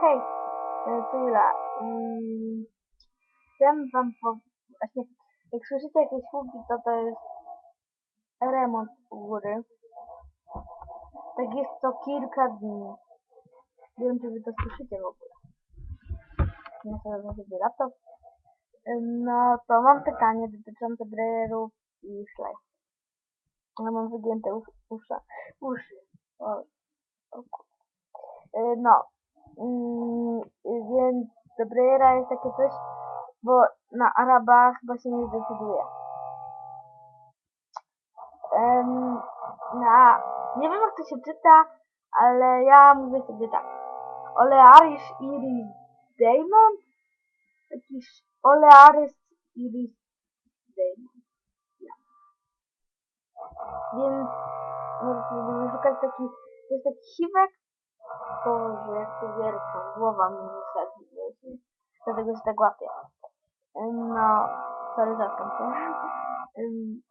hej, e, tyle. Mm, Chciałem wam po... Właśnie, jak słyszycie jakieś huki, to to jest remont u góry. Tak jest co kilka dni. Nie wiem, czy wy to słyszycie w ogóle. Ja sobie włożę laptop. No to mam pytanie dotyczące brayerów i slice. Ja mam wygięte usz, usza, uszy. O, o. Y, No. Y, więc do brayera jest takie coś, bo na Arabach chyba się nie zdecyduje. Ym, na, nie wiem jak to się czyta, ale ja mówię sobie tak. Olearish Iris Damon? Jakiś Olearis Iris Damon. Ja. Więc możecie sobie wyszukać taki, to jest taki siwek, To wiercą, głowa mi wysadzi, właśnie. dlatego się tak łapię. Ym, No, sorry za. Ym,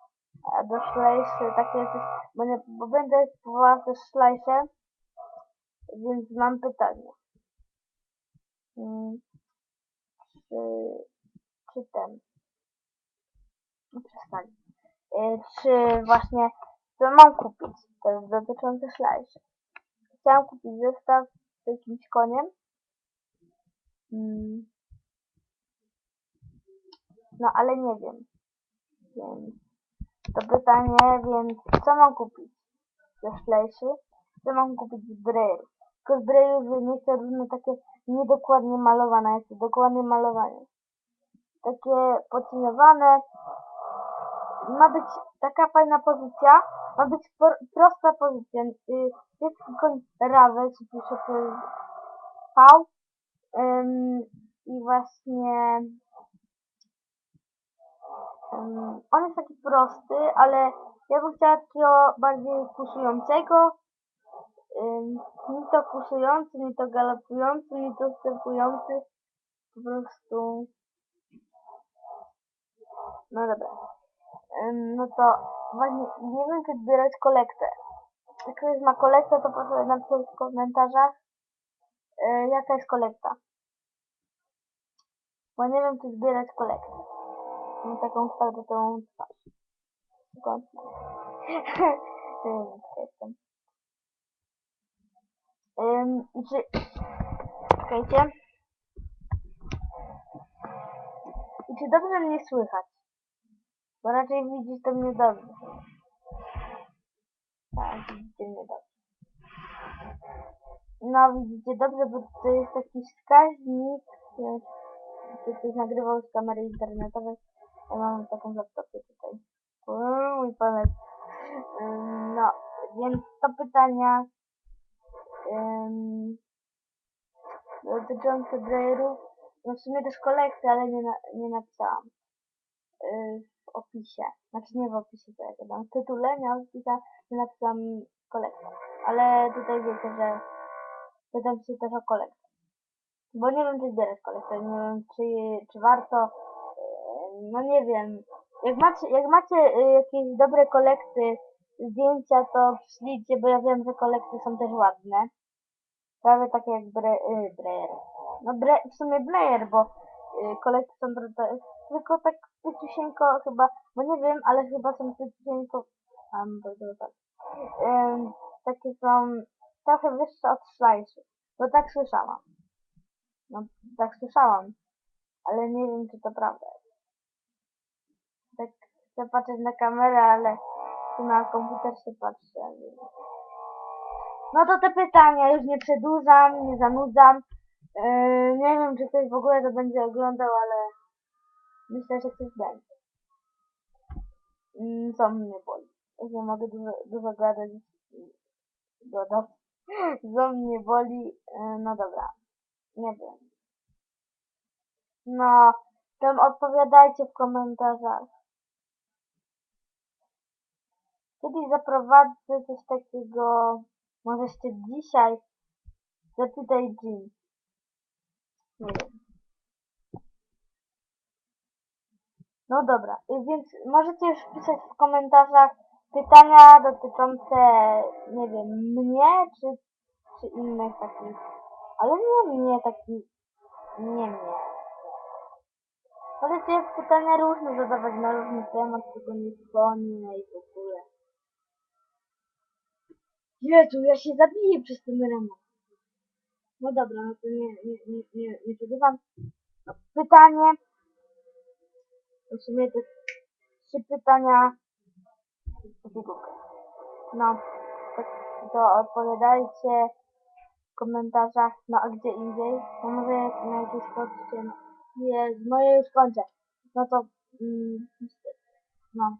A do szlejszy takie coś, bo, bo będę próbowała też szlejsze, więc mam pytanie. Mm, Czy, czy ten, no przestań, Y, czy właśnie, co mam kupić, to jest dotyczące szlejszy. Chciałam kupić zestaw z jakimś koniem. Mm. No ale nie wiem. Więc to pytanie, więc co mam kupić? Ze szlejszy? Co mam kupić z bryl? Tylko z bryl nie chcę różne takie niedokładnie malowane, jest dokładnie malowanie. Takie podcieniowane. Ma być taka fajna pozycja, ma być por- prosta pozycja. Y, Jest koń Ravel, czy pisze V. Ym, I właśnie Ym, on jest taki prosty, ale ja bym chciała takiego bardziej kusującego. Ym, nie to kusujący, nie to galopujący, nie to wstępujący. Po prostu... No dobra. No to właśnie nie wiem, czy zbierać kolektę. Jak ktoś ma kolektę, to proszę napisać w komentarzach, yy, jaka jest kolekta. Bo nie wiem, czy zbierać kolektę. Mam taką kwadratową twarz. Skąd? Nie wiem, jaka jestem. Ym, I czy... Czekajcie. I czy dobrze mnie słychać? Bo raczej widzisz to mnie dobrze. Tak, widzicie mnie dobrze. No, widzicie dobrze, bo to jest taki wskaźnik, czy ktoś nagrywał z kamery internetowej. Ja mam taką w tutaj. Mój. Ym, No, więc to pytania ym, dotyczące Braille'ów. No w sumie też kolekcję, ale nie, na, nie napisałam. Opisie. Znaczy nie w opisie, to jak dam. W tytule miałam wpisać, że napisałam kolekcję. Ale tutaj wiecie, że pytam się też o kolekcję. Bo nie wiem, czy zbierać kolekcję. Nie wiem, czy, czy warto. Yy, No nie wiem. Jak macie, jak macie yy, jakieś dobre kolekcje, zdjęcia, to przyślijcie, bo ja wiem, że kolekcje są też ładne. Prawie takie jak bre, yy, Breyer. No bre, w sumie Blair, bo kolekcje są trochę, tylko tak tyciusieńko chyba, bo nie wiem, ale chyba są tyciusieńko, um, tak. Ym, takie są trochę wyższe od szlajszy, bo tak słyszałam. No, tak słyszałam, ale nie wiem, czy to prawda. Tak chcę patrzeć na kamerę, ale tu na komputer się patrzę. No to te pytania, już nie przedłużam, nie zanudzam. Yy, nie wiem, czy ktoś w ogóle to będzie oglądał, ale myślę, że ktoś będzie. Mm, co mnie boli? Ja mogę dużo, dużo gadać. Gadać. Co mnie boli? Yy, no dobra. Nie wiem. No, tam odpowiadajcie w komentarzach. Kiedyś zaprowadzę coś takiego, może jeszcze dzisiaj. Zapytaj Jean. No dobra, y, więc możecie już pisać w komentarzach pytania dotyczące, nie wiem, mnie, czy, czy innych takich Ale nie mnie taki... Nie mnie. Możecie pytania różne zadawać na różny temat, tylko nie dzwonię i w ogóle. Jezu, ja się zabiję przez ten remont. No dobra, no to nie, nie, nie, nie, nie przedłużam. No, pytanie. W sumie to trzy pytania. No, to, to odpowiadajcie w komentarzach, no a gdzie indziej. To może na jakieś poczcie. Nie, moje już kończę. No to, mm, no.